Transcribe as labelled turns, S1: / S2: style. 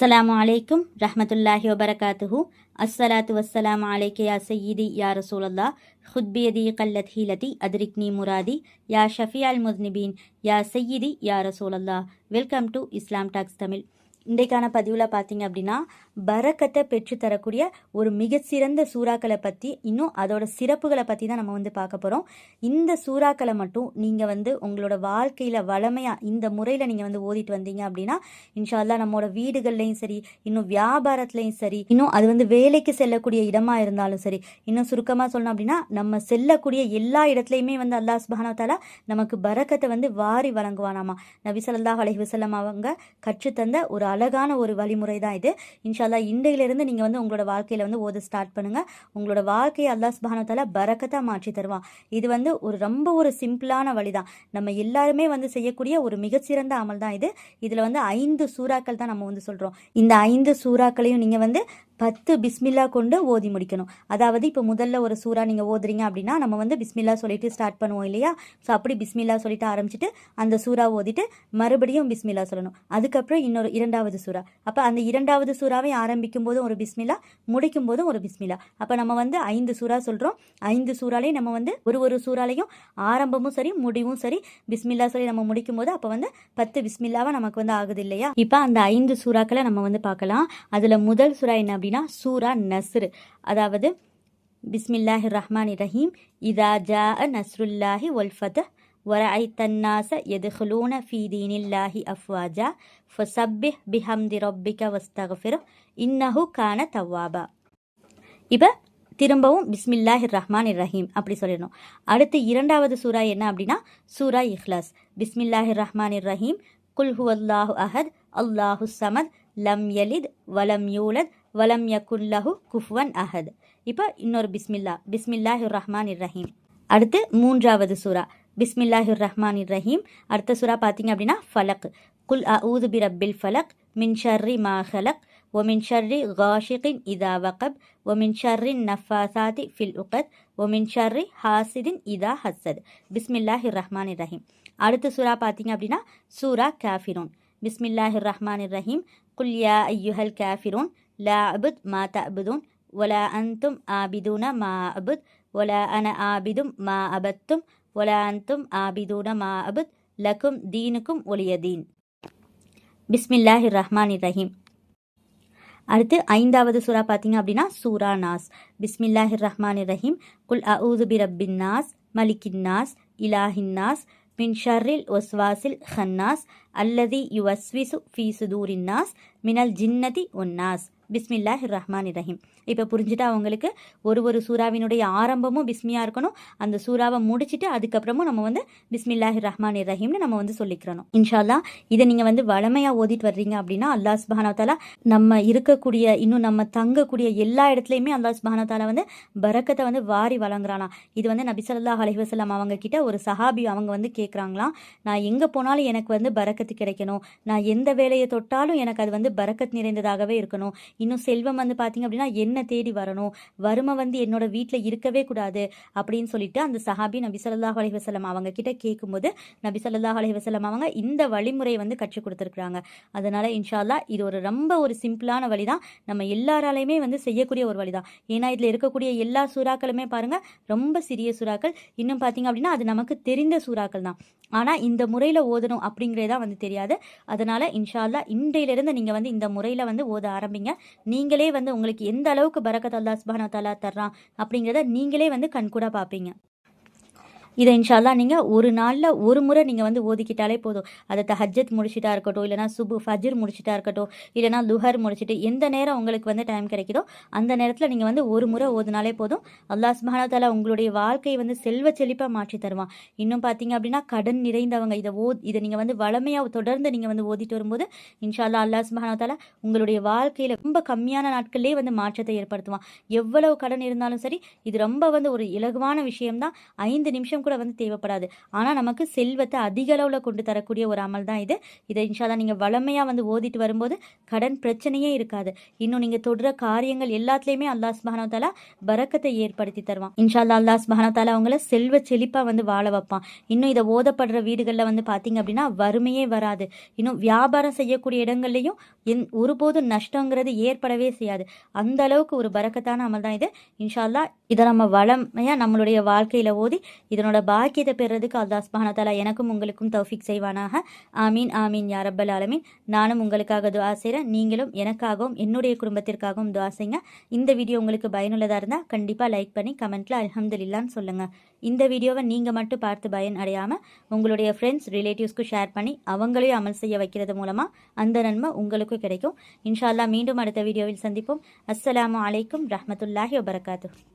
S1: அஸ்ஸலாமு அலைக்கும் ரஹமத்துல்லாஹி வபரகாத்துஹு. அஸ்ஸலாத்து வஸ்ஸலாமு அலைக்கு யா சையீதி யா ரசூலல்லா. ஹுத்பியதி கல்லத் ஹீலதி அத்ரிக்னி முராதி. யா ஷஃபியால் முஸ்னிபீன் யா சையீதி யா ரசூலல்லா. Welcome to Islam talks Tamil. இன்றைக்கான பதிவில் பார்த்தீங்க அப்படின்னா பரக்கத்தை பெற்றுத்தரக்கூடிய ஒரு மிகச்சிறந்த சூறாக்களை பற்றி இன்னும் அதோட சிறப்புகளை பற்றி தான் நம்ம வந்து பார்க்க போகிறோம் இந்த சூறாக்களை மட்டும் நீங்கள் வந்து உங்களோட வாழ்க்கையில் வளமையாக இந்த முறையில் நீங்கள் வந்து ஓதிட்டு வந்தீங்க அப்படின்னா இன்ஷால்லா நம்மளோட வீடுகள்லையும் சரி இன்னும் வியாபாரத்துலையும் சரி இன்னும் அது வந்து வேலைக்கு செல்லக்கூடிய இடமா இருந்தாலும் சரி இன்னும் சுருக்கமாக சொல்லணும் அப்படின்னா நம்ம செல்லக்கூடிய எல்லா இடத்துலையுமே வந்து அல்லாஹ் சுபஹானஹு நமக்கு பரக்கத்தை வந்து வாரி வழங்குவானாமா. நபி ஸல்லல்லாஹு அலைஹி வஸல்லம் அவங்க கற்றுத்தந்த ஒரு அழகான ஒரு வழிமுறை தான் இது. இன்ஷால்லா இன்றையிலிருந்து நீங்கள் வந்து உங்களோட வாழ்க்கையில் வந்து ஓத ஸ்டார்ட் பண்ணுங்கள் உங்களோட வாழ்க்கையை அல்லாஹ் சுபஹானஹு பரக்கத்தாக மாற்றி தருவான். இது வந்து ஒரு ரொம்ப ஒரு சிம்பிளான வழி தான் நம்ம எல்லாருமே வந்து செய்யக்கூடிய ஒரு மிகச்சிறந்த அமல் தான் இது. இதில் வந்து ஐந்து சூறாக்கள் தான் நம்ம வந்து சொல்கிறோம் இந்த ஐந்து சூறாக்களையும் நீங்கள் வந்து பத்து பிஸ்மில்லா கொண்டு ஓதி முடிக்கணும். அதாவது இப்போ முதல்ல ஒரு சூறா நீங்கள் ஓதுறீங்க அப்படின்னா நம்ம வந்து பிஸ்மில்லா சொல்லிட்டு ஸ்டார்ட் பண்ணுவோம் இல்லையா? ஸோ அப்படி பிஸ்மில்லா சொல்லிட்டு ஆரம்பிச்சுட்டு அந்த சூறா ஓதிட்டு மறுபடியும் பிஸ்மில்லா சொல்லணும். அதுக்கப்புறம் இன்னொரு இரண்டாவது சூறா. அப்போ அந்த இரண்டாவது சூறாவை ஆரம்பிக்கும் போதும் ஒரு பிஸ்மில்லா முடிக்கும் போதும் ஒரு பிஸ்மில்லா. அப்போ நம்ம வந்து ஐந்து சூறா சொல்கிறோம் ஐந்து சூறாலையும் நம்ம வந்து ஒரு ஒரு சூறாலையும் ஆரம்பமும் சரி முடிவும் சரி பிஸ்மில்லா சொல்லி நம்ம முடிக்கும் போது அப்போ வந்து பத்து பிஸ்மில்லாவாக நமக்கு வந்து ஆகுது இல்லையா? இப்போ அந்த ஐந்து சூறாக்களை நம்ம வந்து பார்க்கலாம். அதில் முதல் சூறா என்ன அப்படின்னா அப்படின்னா சூரா நஸ்ரு. அதாவது பிஸ்மில்லாஹி ரஹ்மான் ரஹீம் இதா ஜா நஸ்ருல்லாஹி ஒல்ஃபத் வரஐ தன்னாச எதுஹலூன ஃபீதீனில்லாஹி அஃப்வாஜா ஃபசப்பிஹ் பிஹம்தி ரொப்பிக வஸ்தகஃபிர் இன்னஹு கான தவாபா இப்போ திரும்பவும் பிஸ்மில்லாஹி ரஹ்மான் ரஹீம் அப்படி சொல்லிடணும். அடுத்து இரண்டாவது சூரா என்ன அப்படின்னா சூரா இஹ்லாஸ். பிஸ்மில்லாஹி ரஹ்மான் ரஹீம் குல்ஹு அல்லாஹு அஹத் அல்லாஹு சமத் லம் யலித் வலம் யூலத் வலம் யக்குல்லஹு குஃப்வன் அஹத் இப்போ இன்னொரு பிஸ்மில்லா பிஸ்மில்லாஹிர் ரஹ்மான் ரஹீம் அடுத்து மூன்றாவது சூறா பிஸ்மில்லாஹிர் ரஹ்மான் ரஹீம் அடுத்த சூறா பார்த்தீங்க அப்படின்னா ஃபலக் குல் அவுது பி ரப்பில் ஃபலக் மின் ஷர்ரி மா ஹலக் ஒமின் ஷர்ரி காஷிகின் இதா வகப் ஒமின் ஷர்ரின் நஃபாசாதி ஃபில் உகத் ஒமின் ஷர்ரி ஹாசிதின் இதா ஹசத் பிஸ்மில்லாஹிர் ரஹ்மான் ரஹீம் அடுத்த சூறா பார்த்தீங்க அப்படின்னா சூரா காஃபிரோன் பிஸ்மில்லாஹிர் ரஹ்மான் ரஹீம் குல்யா ஐயுஹல் காஃபிரோன் லா அபுத் மா தபுதூன் ஒலா அந்தும் ஆபிதூன மா அபுத் ஒலா அன ஆபிதும் மா அபத்தும் ஒலா அந்தும் ஆபிதூன மா அபுத் லக்கும் தீனுக்கும் ஒளிய தீன் பிஸ்மில்லாஹி ரஹ்மான் ரஹீம் அடுத்து ஐந்தாவது சூரா பார்த்தீங்க அப்படின்னா சூரா நாஸ். பிஸ்மில்லாஹிர் ரஹ்மான் ரஹீம் குல் அவுது பிரபின் நாஸ் மலிக்கின் நாஸ் இலாஹின் நாஸ் மின் ஷர்ரில் ஒஸ்வாசில் ஹன்னாஸ் அல்லதி யுவஸ்விசு ஃபீ சுதூரின் நாஸ் மினல் ஜின்னதி ஒன்னாஸ் பிஸ்மில்லா ரஹ்மான் ரஹீம் இப்போ புரிஞ்சுட்டா அவங்களுக்கு? ஒரு ஒரு சூறாவினுடைய ஆரம்பமும் பிஸ்மியாக இருக்கணும். அந்த சூறாவை முடிச்சுட்டு அதுக்கப்புறமும் நம்ம வந்து பிஸ்மில்லாஹ் ரஹ்மான் ரஹீம்னு நம்ம வந்து சொல்லிக்கிறணும். இன்ஷால்லா இதை நீங்கள் வந்து வளமையாக ஓதிட்டு வர்றீங்க அப்படின்னா அல்லாஹ் சுபஹானா நம்ம இருக்கக்கூடிய இன்னும் நம்ம தங்கக்கூடிய எல்லா இடத்துலையுமே அல்லாஹ் சுபஹானா வந்து பரக்கத்தை வந்து வாரி வழங்குறானா இது வந்து நபிசல்லா ஸல்லல்லாஹு அவங்க கிட்ட ஒரு சஹாபி அவங்க வந்து கேட்குறாங்களாம் நான் எங்கே போனாலும் எனக்கு வந்து பரக்கத்து கிடைக்கணும். நான் எந்த வேலையை தொட்டாலும் எனக்கு அது வந்து பரக்கத் நிறைந்ததாகவே இருக்கணும். இன்னும் செல்வம் வந்து பார்த்தீங்க அப்படின்னா என்ன தேடி வரணும்? வறுமை வந்து என்னோட வீட்டில் இருக்கவே கூடாது அப்படின்னு சொல்லிட்டு அந்த சஹாபி நபி சொல்லாஹ் அலைஹி அவங்க கிட்ட கேட்கும்போது நபி சொல்லாஹ் அலைஹி வஸல்லம் அவங்க இந்த வழிமுறையை வந்து கற்றுக் கொடுத்துருக்குறாங்க. அதனால இன்ஷால்லா இது ஒரு ரொம்ப ஒரு சிம்பிளான வழி தான் நம்ம எல்லாராலையுமே வந்து செய்யக்கூடிய ஒரு வழி தான் ஏன்னா இதில் இருக்கக்கூடிய எல்லா சூறாக்களுமே பாருங்க ரொம்ப சிறிய சூறாக்கள். இன்னும் பார்த்தீங்க அப்படின்னா அது நமக்கு தெரிந்த சூறாக்கள் தான். ஆனால் இந்த முறையில் ஓதணும் அப்படிங்கிறதா வந்து தெரியாது. அதனால் இன்ஷால்லா இன்றையிலிருந்து நீங்கள் வந்து இந்த முறையில் வந்து ஓத ஆரம்பிங்க. நீங்களே வந்து உங்களுக்கு எந்த அளவுக்கு பரக்கத் அல்லா சுபானா தாலா தர்றான் அப்படிங்கிறத நீங்களே வந்து கண்கூட பார்ப்பீங்க. இதை இன்ஷால்லா நீங்கள் ஒரு நாளில் ஒரு முறை நீங்கள் வந்து ஓதிக்கிட்டாலே போதும். அதை தஹஜத் முடிச்சிட்டா இருக்கட்டும் இல்லைனா சுபு ஃபஜ்ர் முடிச்சிட்டா இருக்கட்டும் இல்லைனா லுஹர் முடிச்சிட்டு எந்த நேரம் உங்களுக்கு வந்து டைம் கிடைக்குதோ அந்த நேரத்தில் நீங்கள் வந்து ஒரு முறை ஓதுனாலே போதும். அல்லாஹ் சுபஹானா தாலா உங்களுடைய வாழ்க்கையை வந்து செல்வ செழிப்பாக மாற்றி தருவான். இன்னும் பார்த்தீங்க அப்படின்னா கடன் நிறைந்தவங்க இதை ஓ இதை நீங்கள் வந்து வளமையாக தொடர்ந்து நீங்கள் வந்து ஓதிட்டு வரும்போது இன்ஷால்லா அல்லாஹ் சுபஹானா தாலா உங்களுடைய வாழ்க்கையில் ரொம்ப கம்மியான நாட்கள்லேயே வந்து மாற்றத்தை ஏற்படுத்துவான். எவ்வளவு கடன் இருந்தாலும் சரி இது ரொம்ப வந்து ஒரு இலகுவான விஷயம்தான். ஐந்து நிமிஷம் கொஞ்சம் கூட வந்து தேவைப்படாது. ஆனால் நமக்கு செல்வத்தை அதிக அளவில் கொண்டு தரக்கூடிய ஒரு அமல் தான் இது. இதை இன்ஷால்லா நீங்கள் வளமையாக வந்து ஓதிட்டு வரும்போது கடன் பிரச்சனையே இருக்காது. இன்னும் நீங்கள் தொடுற காரியங்கள் எல்லாத்துலேயுமே அல்லாஹ் சுப்ஹானஹு பறக்கத்தை ஏற்படுத்தி தருவான். இன்ஷால்லா அல்லாஹ் சுப்ஹானஹு அவங்கள செல்வ செழிப்பாக வந்து வாழ வைப்பான். இன்னும் இதை ஓதப்படுற வீடுகளில் வந்து பார்த்தீங்க அப்படின்னா வறுமையே வராது. இன்னும் வியாபாரம் செய்யக்கூடிய இடங்கள்லையும் என் ஒருபோதும் நஷ்டங்கிறது ஏற்படவே செய்யாது. அந்த அளவுக்கு ஒரு பறக்கத்தான அமல் தான் இது. இன்ஷா அல்லாஹ் இதை நம்ம வளமையாக நம்மளுடைய வாழ்க்கையில் ஓதி இதனோட பாக்கியத்தை பெறுறதுக்கு அல்லாஹ் சுப்ஹானஹு எனக்கும் உங்களுக்கும் தௌஃபிக் செய்வானாக. ஆமீன் ஆமீன் யாரப்பல் ஆலமீன். நானும் உங்களுக்காக துவா செய்கிறேன் நீங்களும் எனக்காகவும் என்னுடைய குடும்பத்திற்காகவும் துவா செய்யுங்க இந்த வீடியோ உங்களுக்கு பயனுள்ளதாக இருந்தால் கண்டிப்பாக லைக் பண்ணி கமெண்ட்டில் அல்ஹம்துலில்லான்னு சொல்லுங்கள் இந்த வீடியோவை நீங்கள் மட்டும் பார்த்து பயன் அடையாமல் உங்களுடைய ஃப்ரெண்ட்ஸ் ரிலேட்டிவ்ஸ்க்கு ஷேர் பண்ணி அவங்களையும் அமல் செய்ய வைக்கிறது மூலமாக அந்த நன்மை உங்களுக்கும் கிடைக்கும். இன்ஷா அல்லாஹ் மீண்டும் அடுத்த வீடியோவில் சந்திப்போம். அஸ்ஸலாமு அலைக்கும் ரஹமத்துல்லாஹி வபரகாத்து